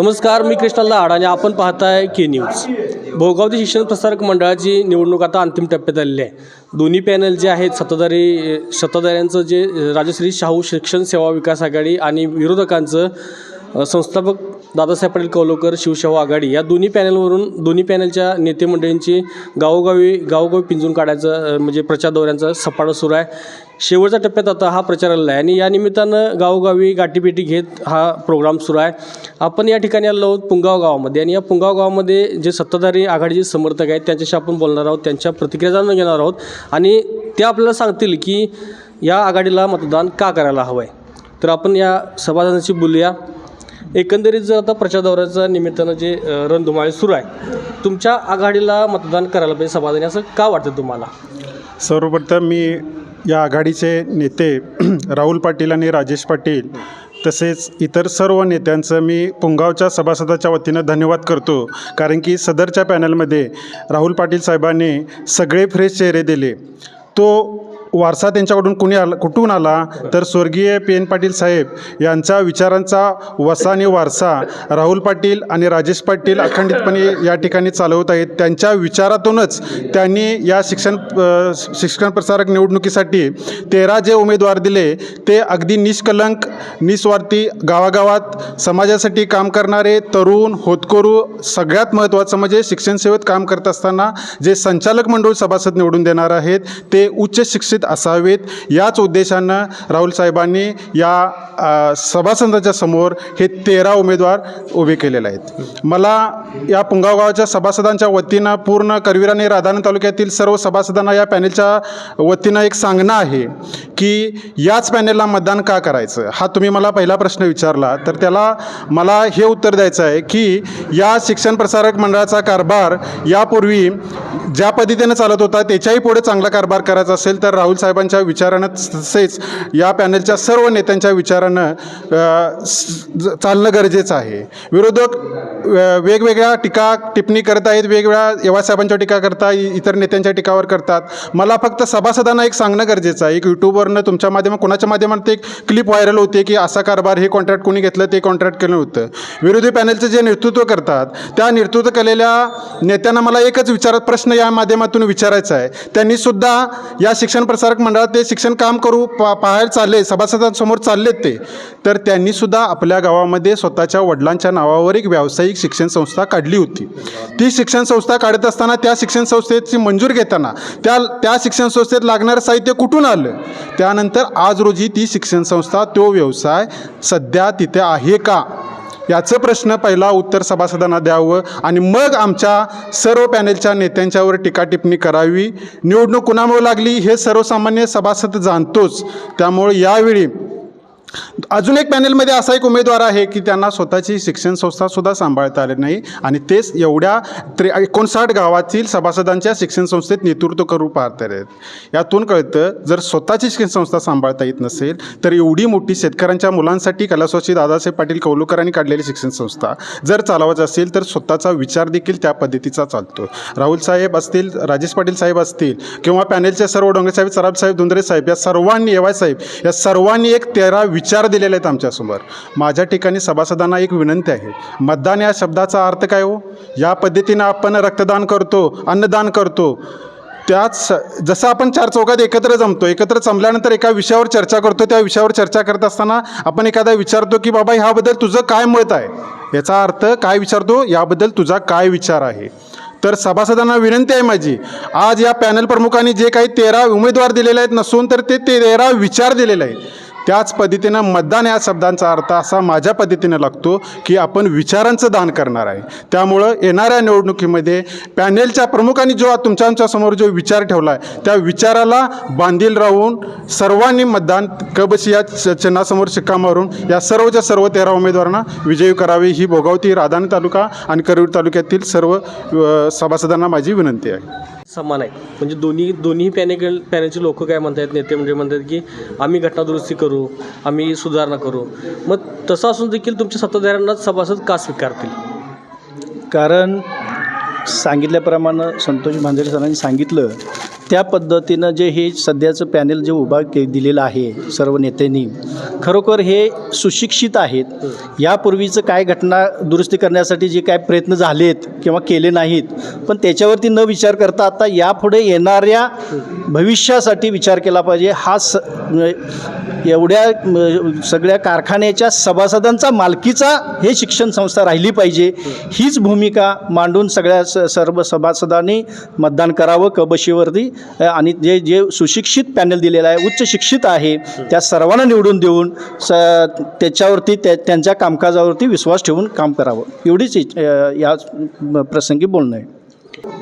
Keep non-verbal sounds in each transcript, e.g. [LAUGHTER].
नमस्कार मी कृष्णा लाड आणि आपण पाहताय के न्यूज. भोगावती शिक्षण प्रसारक मंडळाची निवडणूक आता अंतिम टप्प्यात आलेली आहे. दोन्ही पॅनल जे आहेत सत्ताधारी सत्ताधाऱ्यांचं जे राजश्री शाहू शिक्षण सेवा विकास आघाडी आणि विरोधकांचं संस्थापक दादासाहेब पाटील कौलकर शिवशाहू आघाडी या दोन्ही पॅनलवरून दोन्ही पॅनलच्या नेते मंडळींची गावोगावी गावोगावी पिंजून काढायचं म्हणजे प्रचार दौऱ्यांचा सपाटा सुरू आहे. शेवटच्या टप्प्यात आता हा प्रचार आलेला आहे आणि या निमित्तानं गावोगावी गाठीपेटी घेत हा प्रोग्राम सुरू आहे. आपण या ठिकाणी आलो आहोत पुंगाव गावामध्ये आणि या पुंगाव गावामध्ये जे सत्ताधारी आघाडीचे समर्थक आहेत त्यांच्याशी आपण बोलणार आहोत त्यांच्या प्रतिक्रिया जाणून घेणार आहोत. आणि ते आपल्याला सांगतील की या आघाडीला मतदान का करायला हवं आहे तर आपण या सभासदांशी बोलूया. एकंदरीत जर आता प्रचार दौऱ्याच्या निमित्तानं जे रणधुमाळे रणधुमाळी सुरू आहे तुमच्या आघाडीला मतदान करायला पाहिजे समाधानी असं का वाटतं तुम्हाला? सर्वप्रथम मी या आघाडीचे नेते [CLEARS THROAT] राहुल पाटील आणि राजेश पाटील तसेच इतर सर्व नेत्यांचं मी पुंगावच्या सभासदाच्या वतीनं धन्यवाद करतो. कारण की सदरच्या पॅनलमध्ये राहुल पाटील साहेबांनी सगळे फ्रेश चेहरे दिले. तो वारसा त्यांच्याकडून कुणी आला कुठून आला? तर स्वर्गीय पी. एन. पाटील साहेब यांचा विचारांचा वसा आणि वारसा राहुल पाटील आणि राजेश पाटील अखंडितपणे या ठिकाणी चालवत आहेत. त्यांच्या विचारातूनच त्यांनी या शिक्षण शिक्षण प्रसारक निवडणुकीसाठी तेरा जे उमेदवार दिले ते अगदी निष्कलंक निस्वार्थी गावागावात समाजासाठी काम करणारे तरुण होतकरू सगळ्यात महत्त्वाचं म्हणजे शिक्षण सेवेत काम करत असताना जे संचालक मंडळ सभासद निवडून देणार आहेत ते उच्च शिक्षित असावेत. याच उद्देशानं राहुल साहेबांनी या सभासदांच्या समोर हे तेरा उमेदवार उभे केलेले आहेत. मला या पुंगावगावच्या सभासदांच्या वतीनं पूर्ण करवीर आणि राधानंद तालुक्यातील सर्व सभासदांना या पॅनेलच्या वतीनं एक सांगणं आहे की याच पॅनेलला मतदान का करायचं? हा तुम्ही मला पहिला प्रश्न विचारला तर त्याला मला हे उत्तर द्यायचं आहे की या शिक्षण प्रसारक मंडळाचा कारभार यापूर्वी ज्या पद्धतीनं चालत होता त्याच्याही पुढे चांगला कारभार करायचा असेल तर राहुल साहेबांच्या विचारानं तसेच या पॅनलच्या सर्व नेत्यांच्या विचारानं चालणं गरजेचं आहे. विरोधक वेगवेगळ्या टीका टिप्पणी करत आहेत वेगवेगळ्या येवासाहेबांच्या टीका करता इतर नेत्यांच्या टीकावर करतात. मला फक्त सभासदांना एक सांगणं गरजेचं आहे. एक यूट्यूबवरनं तुमच्या माध्यमात कोणाच्या माध्यमात एक क्लिप व्हायरल होते की असा कारभार हे कॉन्ट्रॅक्ट कोणी घेतलं ते कॉन्ट्रॅक्ट केलं होतं. विरोधी पॅनलचं जे नेतृत्व करतात त्या नेतृत्व केलेल्या नेत्यांना मला एकच विचारत प्रश्न या माध्यमातून विचारायचा आहे. त्यांनी सुद्धा या शिक्षण प्रसारक मंडळात ते शिक्षण काम करू पा बाहेर चालले सभासदांसमोर चाललेत ते तर त्यांनीसुद्धा आपल्या गावामध्ये स्वतःच्या वडिलांच्या नावावर एक व्यावसायिक शिक्षण संस्था काढली होती. ती शिक्षण संस्था काढत असताना त्या शिक्षण संस्थेची मंजूर घेताना त्या त्या शिक्षण संस्थेत लागणारं साहित्य कुठून आलं? त्यानंतर आज रोजी ती शिक्षण संस्था तो व्यवसाय सध्या तिथे आहे का? याचं प्रश्न पहिला उत्तर सभासदांना द्यावं आणि मग आमच्या सर्व पॅनेलच्या नेत्यांच्यावर टीका टिप्पणी करावी. निवडणूक कुणामुळे लागली हे सर्वसामान्य सभासद जाणतोच. त्यामुळे यावेळी अजून एक पॅनेलमध्ये असा एक उमेदवार आहे की त्यांना स्वतःची शिक्षण संस्थासुद्धा सांभाळता आली नाही. आणि तेच एवढ्या त्रे एकोणसाठ गावातील सभासदांच्या शिक्षण संस्थेत नेतृत्व करू पाहत आहेत. यातून कळतं जर स्वतःची शिक्षण संस्था सांभाळता येत नसेल तर एवढी मोठी शेतकऱ्यांच्या मुलांसाठी कैलासवासी दादासाहेब पाटील कौलुकरांनी काढलेली शिक्षण संस्था जर चालवायचं असेल तर स्वतःचा विचार देखील त्या पद्धतीचा चालतो. राहुल साहेब असतील राजेश पाटील साहेब असतील किंवा पॅनेलचे सर्व डोंगरे साहेब साहेब धुंदरे साहेब या सर्वांनी एवाय साहेब या सर्वांनी एक तेरा विचार दिलेले आहेत आमच्यासमोर माझ्या ठिकाणी सभासदांना एक विनंती आहे. मतदान या शब्दाचा अर्थ काय हो? या पद्धतीनं आपण रक्तदान करतो अन्नदान करतो. त्याच स- जसं आपण चार चौकात एकत्र जमतो एकत्र जमल्यानंतर एका विषयावर चर्चा करतो त्या विषयावर चर्चा करत असताना आपण एखादा विचारतो की बाबा ह्याबद्दल तुझं काय मत आहे? याचा अर्थ काय विचारतो? याबद्दल तुझा काय विचार आहे? तर सभासदांना विनंती आहे माझी. आज या पॅनल प्रमुखांनी जे काही तेरा उमेदवार दिलेले आहेत नसून तर ते तेरा विचार दिलेले आहेत. त्याच पद्धतीनं मतदान या शब्दांचा अर्थ असा माझ्या पद्धतीनं लागतो की आपण विचारांचं दान करणार आहे. त्यामुळं येणाऱ्या निवडणुकीमध्ये पॅनेलच्या प्रमुखांनी जो तुमच्या आमच्यासमोर जो विचार ठेवला आहे त्या विचाराला बांधील राहून सर्वांनी मतदान कबशी या चिन्हासमोर शिक्का मारून या सर्वच्या सर्व तेरा उमेदवारांना विजयी करावी ही भोगावती राधानी तालुका आणि करवीर तालुक्यातील सर्व सभासदांना माझी विनंती आहे. समान आहे. म्हणजे दोन्ही दोन्ही पॅनेकल पॅनेलचे लोक काय म्हणतात नेते म्हणजे म्हणतात की आम्ही घटनादुरुस्ती करू आम्ही सुधारणा करू. मग तसं असून देखील तुमच्या सत्ताधाऱ्यांनाच सभासद का स्वीकारतील? कारण सांगितल्याप्रमाणे संतोष भांजरे सरांनी सांगितलं त्या पद्धतीनं जे हे सध्याचं पॅनेल जे उभा के दिलेलं आहे सर्व नेत्यांनी खरोखर हे सुशिक्षित आहेत. यापूर्वीचं काय घटना दुरुस्ती करण्यासाठी जे काय प्रयत्न झालेत किंवा केले नाहीत पण त्याच्यावरती न विचार करता आता यापुढे येणाऱ्या भविष्यासाठी विचार केला पाहिजे. हा स म्हणजे एवढ्या सगळ्या कारखान्याच्या सभासदांचा मालकीचा हे शिक्षण संस्था राहिली पाहिजे. हीच भूमिका मांडून सगळ्या स सर्व सभासदांनी मतदान करावं कबशीवरती. आणि जे जे सुशिक्षित पॅनल दिलेलं आहे उच्च शिक्षित आहे त्या सर्वांना निवडून देऊन स त्याच्यावरती त्या त्यांच्या कामकाजावरती विश्वास ठेवून काम करावं. एवढीच या प्रसंगी बोलणं आहे.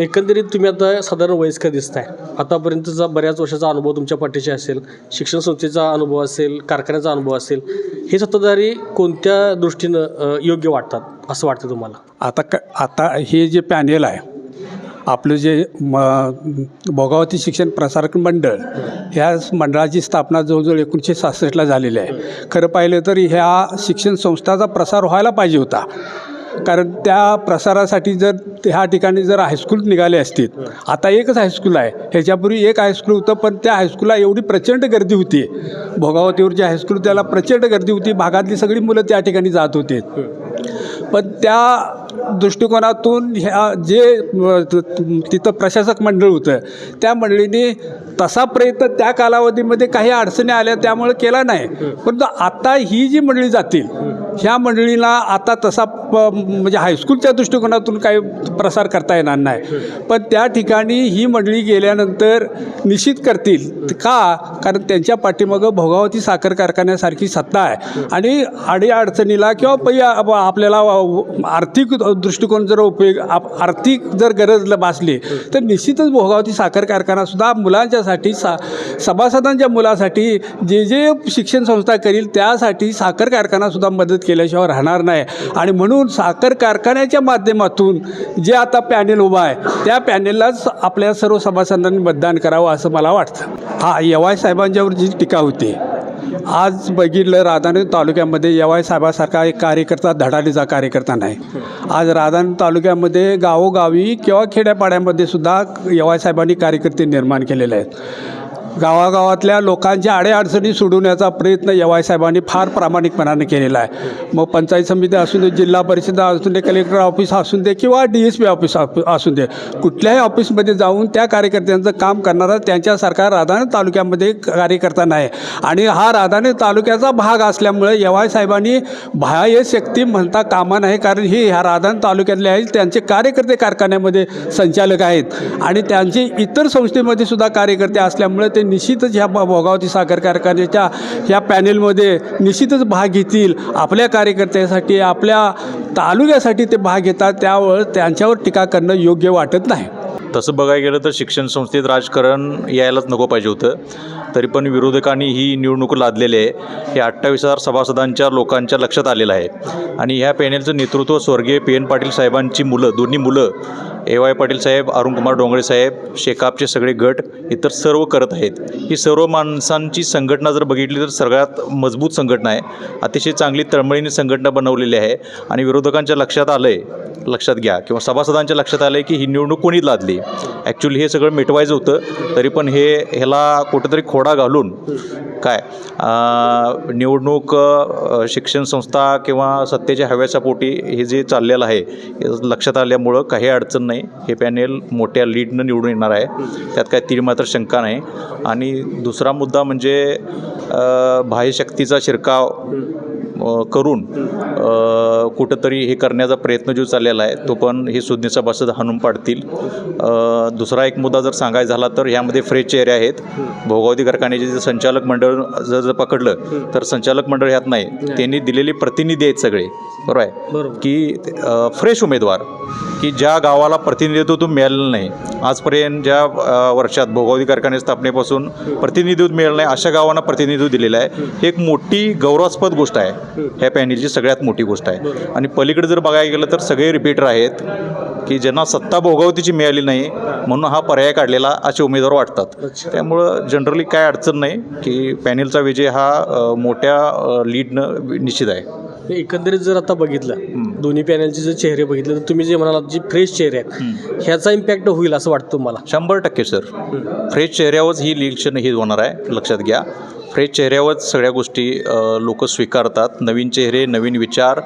एकंदरीत तुम्ही आता साधारण वयस्कर दिसताय. आतापर्यंतचा बऱ्याच वर्षाचा अनुभव तुमच्या पाठीशी असेल शिक्षण संस्थेचा अनुभव असेल कारखान्याचा अनुभव असेल हे सत्ताधारी कोणत्या दृष्टीनं योग्य वाटतात असं वाटतं तुम्हाला? आता क आता हे जे पॅनेल आहे आपलं जे म भोगावती शिक्षण प्रसारक मंडळ ह्या मंडळाची स्थापना जवळजवळ एकोणीसशे सहासष्टला झालेली आहे. खरं पाहिलं तर ह्या शिक्षण संस्थाचा प्रसार व्हायला पाहिजे होता. कारण त्या प्रसारासाठी जर ह्या ठिकाणी जर हायस्कूल निघाले असतील आता एकच हायस्कूल आहे. ह्याच्यापूर्वी एक हायस्कूल होतं पण त्या हायस्कूलला एवढी प्रचंड गर्दी होती. भोगावतीवरची हायस्कूल त्याला प्रचंड गर्दी होती. भागातली सगळी मुलं त्या ठिकाणी जात होते. पण त्या दृष्टिकोनातून ह्या जे तिथं प्रशासक मंडळ होतं त्या मंडळीने तसा प्रयत्न त्या कालावधीमध्ये काही अडचणी आल्या त्यामुळे केला नाही. परंतु आता ही जी मंडळी जातील ह्या मंडळीला आता तसा प म्हणजे हायस्कूलच्या दृष्टिकोनातून काही प्रसार करता येणार नाही. पण त्या ठिकाणी ही मंडळी गेल्यानंतर निश्चित करतील का? कारण त्यांच्या पाठीमागं भोगावती साखर कारखान्यासारखी सत्ता आहे. आणि अडीअडचणीला किंवा पै आपल्याला आर्थिक दृष्टिकोन जर उपयोग आप- आर्थिक जर गरज भासली तर निश्चितच भोगावती साखर कारखानासुद्धा मुलांच्यासाठी सा सभासदांच्या मुलासाठी जे जे शिक्षण संस्था करील त्यासाठी साखर कारखानासुद्धा मदत केल्याशिवाय राहणार नाही. आणि म्हणून साखर कारखान्याच्या माध्यमातून जे आता पॅनेल उभा आहे त्या पॅनेललाच आपल्या सर्व सभासदांनी मतदान करावं असं मला वाटतं. हा यवाय साहेबांच्यावर जी टीका होती आज बघितलं राधानगरी तालुक्यामध्ये यवाय साहेबासारखा एक कार्यकर्ता धडाडीचा कार्यकर्ता नाही. आज राधानगरी तालुक्यामध्ये गावोगावी किंवा खेड्यापाड्यामध्ये सुद्धा यवाय साहेबांनी कार्यकर्ते निर्माण केलेले आहेत. गावागावातल्या लोकांच्या अडीअडचणी सोडवण्याचा प्रयत्न यवाय साहेबांनी फार प्रामाणिकपणाने केलेला आहे. मग पंचायत समिती असू दे जिल्हा परिषद असू दे कलेक्टर ऑफिस असू दे किंवा डी एस पी ऑफिस असू दे कुठल्याही ऑफिसमध्ये जाऊन त्या कार्यकर्त्यांचं काम करणारा त्यांच्यासारखा राधानगरी तालुक्यामध्ये कार्यकर्ता नाही. आणि हा राधाने तालुक्याचा भाग असल्यामुळे यवाय साहेबांनी बाह्य शक्ती म्हणता कामा नाही कारण ही ह्या राधान तालुक्यातले आहेत त्यांचे कार्यकर्ते कारखान्यामध्ये संचालक आहेत. आणि त्यांचे इतर संस्थेमध्ये सुद्धा कार्यकर्ते असल्यामुळे ते निश्चितच ह्या भोगावती साखर कारखान्याच्या ह्या पॅनेलमध्ये निश्चितच भाग घेतील. आपल्या कार्यकर्त्यासाठी आपल्या तालुक्यासाठी ते भाग घेतात. त्यावर त्यांच्यावर टीका करणं योग्य वाटत नाही. तसं बघायला गेलं तर शिक्षण संस्थेत राजकारण यायलाच नको पाहिजे होतं. तरी पण विरोधकांनी ही निवडणूक लादलेली आहे. हे अठ्ठावीस हजार सभासदांच्या लोकांच्या लक्षात आलेलं आहे. आणि ह्या पॅनेलचं नेतृत्व स्वर्गीय पी एन पाटील साहेबांची मुलं दोन्ही मुलं ए वाय पाटील साहेब अरुणकुमार डोंगरे साहेब शेकापचे सगळे गट इतर सर्व करत आहेत. ही सर्व माणसांची संघटना जर बघितली तर सगळ्यात मजबूत संघटना आहे. अतिशय चांगली तळमळीने संघटना बनवलेली आहे. आणि विरोधकांच्या लक्षात आलं आहे लक्षात घ्या किंवा सभासदांच्या लक्षात आलं आहे की ही निवडणूक कोणी लादली? ॲक्च्युली हे सगळं मिटवायचं होतं तरी पण हे ह्याला कुठेतरी खोडा घालून काय? निवडणूक शिक्षण संस्था किंवा सत्तेच्या हव्याच्या पोटी हे जे चाललेलं आहे हे लक्षात आल्यामुळं काही अडचण नाही. हे पॅनेल मोठ्या लीडनं निवडून येणार आहे. त्यात काय ती मात्र शंका नाही. आणि दुसरा मुद्दा म्हणजे बाह्यशक्तीचा शिरकाव. करून कुठंतरी हे करण्याचा प्रयत्न जो चाललेला आहे तो पण हे सुज्ञ सभासद हाणून पाडतील. दुसरा एक मुद्दा जर सांगायचा झाला तर ह्यामध्ये फ्रेश चेहरे आहेत. भोगावती कारखान्याचे जे संचालक मंडळ जर जर पकडलं तर संचालक मंडळ ह्यात नाही. त्यांनी दिलेले प्रतिनिधी आहेत सगळे. बरोबर आहे. की फ्रेश उमेदवार. की ज्या गावाला प्रतिनिधित्व मिळालेलं नाही आजपर्यंत ज्या वर्षात भोगावती कारखाने स्थापनेपासून प्रतिनिधित्व मिळालं नाही अशा गावांना प्रतिनिधित्व दिलेलं आहे. ही एक मोठी गौरवास्पद गोष्ट आहे. ह्या पॅनेलची सगळ्यात मोठी गोष्ट आहे. आणि पलीकडे जर बघायला गेलं तर सगळे रिपीटर आहेत की ज्यांना सत्ता भोगावतीची मिळाली नाही म्हणून हा पर्याय काढलेला असे उमेदवार वाटतात. त्यामुळं जनरली काय अडचण नाही की पॅनेलचा विजय हा मोठ्या लीडनं निश्चित आहे. एकंदरीत जर आता बघितलं दोन्ही पॅनलचे जर चेहरे बघितले तर तुम्ही जे म्हणालात जे फ्रेश चेहरे आहेत ह्याचा इम्पॅक्ट होईल असं वाटतं मला शंभर टक्के सर फ्रेश चेहऱ्यावरच ही इलेक्शन ही होणार आहे लक्षात घ्या. फ्रेश चेहऱ्यावरच सगळ्या गोष्टी लोक स्वीकारतात. नवीन चेहरे नवीन विचार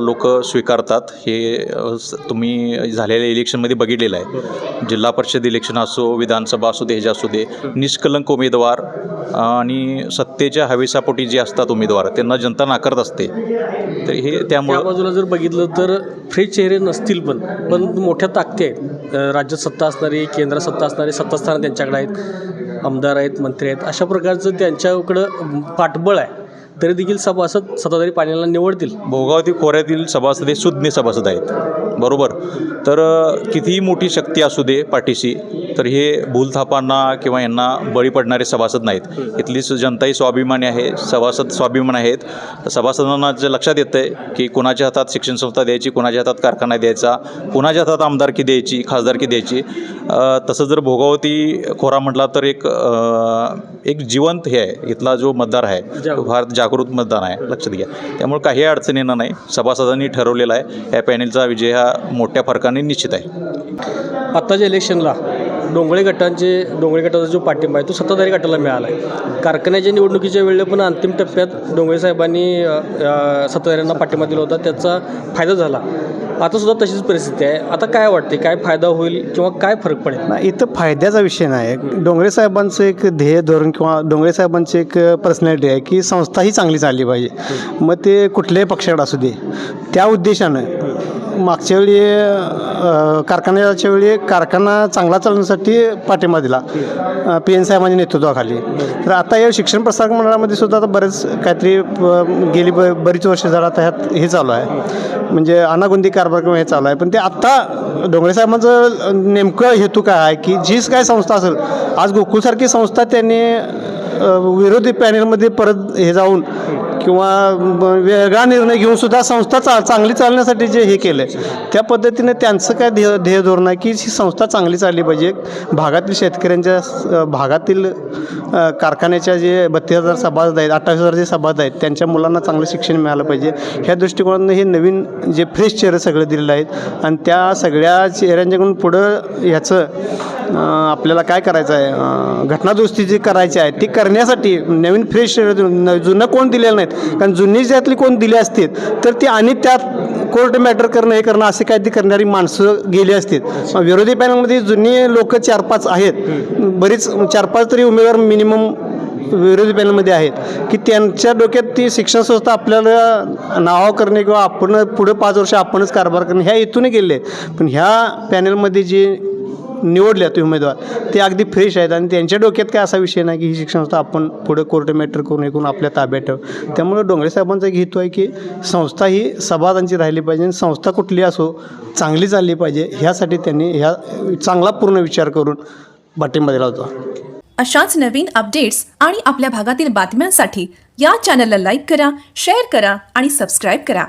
लोक स्वीकारतात. हे स- तुम्ही झालेल्या इलेक्शनमध्ये बघितलेलं आहे. जिल्हा परिषद इलेक्शन असो विधानसभा असू दे ह्याच्या असू दे निष्कलंक उमेदवार आणि सत्तेच्या हवेसापोटी जे असतात उमेदवार त्यांना जनता नाकारत असते. तर हे त्या त्यामुळं बाजूला जर बघितलं तर फ्रेश चेहरे नसतील पण पण मोठ्या ताकदी आहेत. राज्यात सत्ता असणारी केंद्रात सत्ता असणारी सत्तास्थानं त्यांच्याकडे आहेत. आमदार आहेत मंत्री आहेत. अशा प्रकारचं त्यांच्याकडं पाठबळ आहे. तरी देखील सभासद सत्ताधारी पाण्याला निवडतील. भोगावती खोऱ्यातील सभासद हे सुज्ञ सभासद आहेत. बरोबर. तर कितीही मोठी शक्ती असू दे पाठीशी तर हे भूलथापांना किंवा यांना बळी पडणारे सभासद नाहीत. इथली जनताही स्वाभिमानी आहे सभासद स्वाभिमान आहेत. सभासदांना जे लक्षात येतं आहे की कोणाच्या हातात शिक्षण संस्था द्यायची कोणाच्या हातात कारखाना द्यायचा कोणाच्या हातात आमदारकी द्यायची खासदारकी द्यायची तसं जर भोगावती खोरा म्हटला तर एक एक जिवंत हे आहे. इथला जो मतदार आहे तो फार जागृत मतदान आहे. लक्षात घ्या. त्यामुळे काही अडचण येणार नाही. सभासदांनी ठरवलेला आहे. या पॅनेलचा विजय हा मोठ्या फरकाने निश्चित आहे. आत्ताच्या इलेक्शनला डोंगळे गटांचे डोंगळे गटाचा जो पाठिंबा आहे तो सत्ताधारी गटाला मिळाला आहे कारखान्याच्या निवडणुकीच्या वेळेला पण अंतिम टप्प्यात डोंगळे साहेबांनी सत्ताधाऱ्यांना पाठिंबा दिला होता. त्याचा फायदा झाला. आता सुद्धा तशीच परिस्थिती आहे. आता काय वाटते काय फायदा होईल किंवा काय फरक पडेल? नाही इथं फायद्याचा विषय नाही. डोंगरे साहेबांचं एक ध्येय धोरण किंवा डोंगरे साहेबांची एक पर्सनॅलिटी आहे की संस्था ही चांगली चालली पाहिजे. मग ते कुठल्याही पक्षाकडे असू दे. त्या उद्देशानं मागच्या वेळी अ, कारखान्याच्या वेळी कारखाना चांगला चालण्यासाठी पाठिंबा दिला. पी एन साहेबांच्या नेतृत्वाखाली. तर आता या शिक्षण प्रसारक मंडळामध्ये सुद्धा आता बरेच काहीतरी अ, गेली ब बरीच वर्ष झालं आता ह्यात हे चालू आहे. म्हणजे अनागुंदी कारभार किंवा हे चालू आहे. पण ते आत्ता डोंगरे साहेबांचं नेमकं हेतू काय आहे? की जीच काय संस्था असेल आज गोकुळसारखी संस्था त्यांनी अ, विरोधी पॅनेलमध्ये परत हे जाऊन किंवा वेगळा निर्णय घेऊन सुद्धा संस्था चा चांगली चालण्यासाठी जे हे केलं आहे त्या पद्धतीने त्यांचं काय ध्येय ध्येय धोरण आहे की ही संस्था चांगली चालली पाहिजे. भागातील शेतकऱ्यांच्या भागातील कारखान्याच्या जे बत्तीस हजार सभासद आहेत अठ्ठावीस हजार जे सभासद आहेत त्यांच्या मुलांना चांगलं शिक्षण मिळालं पाहिजे. ह्या दृष्टिकोनातून हे नवीन जे फ्रेश चेहरे सगळे दिलेले आहेत आणि त्या सगळ्या चेहऱ्यांच्याकडून पुढं ह्याचं आपल्याला काय करायचं आहे? घटनादुरुस्ती जी करायची आहे ती करण्यासाठी नवीन फ्रेश न- जुनं कोण दिलेलं नाहीत कारण जुनी ज्यातली कोण दिली असतील तर ती आणि त्यात कोर्ट मॅटर करणं हे करणं असे काय ती करणारी माणसं गेली असतील. विरोधी पॅनलमध्ये जुनी लोक चार पाच आहेत. बरीच चार पाच तरी उमेदवार मिनिमम विरोधी पॅनलमध्ये आहेत. की त्यांच्या डोक्यात ती शिक्षण संस्था आपल्याला नावा करणे किंवा आपण पुढे पाच वर्ष आपणच कारभार करणे ह्या इथून गेले पण ह्या पॅनलमध्ये जे निवडले ते उमेदवार ते अगदी फ्रेश आहेत आणि त्यांच्या डोक्यात काय असा विषय नाही की ही शिक्षण संस्था आपण पुढे कोर्ट मॅटर करून एकूण आपल्या ताब्यात ठेव. त्यामुळे डोंगरे साहेबांचा एक हेतू आहे की संस्था ही सभादांची राहिली पाहिजे आणि संस्था कुठली असो चांगली चालली पाहिजे ह्यासाठी त्यांनी ह्या चांगला पूर्ण विचार करून पाठिंबा दिला होता. अशाच नवीन अपडेट्स आणि आपल्या भागातील बातम्यांसाठी या चॅनलला लाईक करा शेअर करा आणि सबस्क्राईब करा.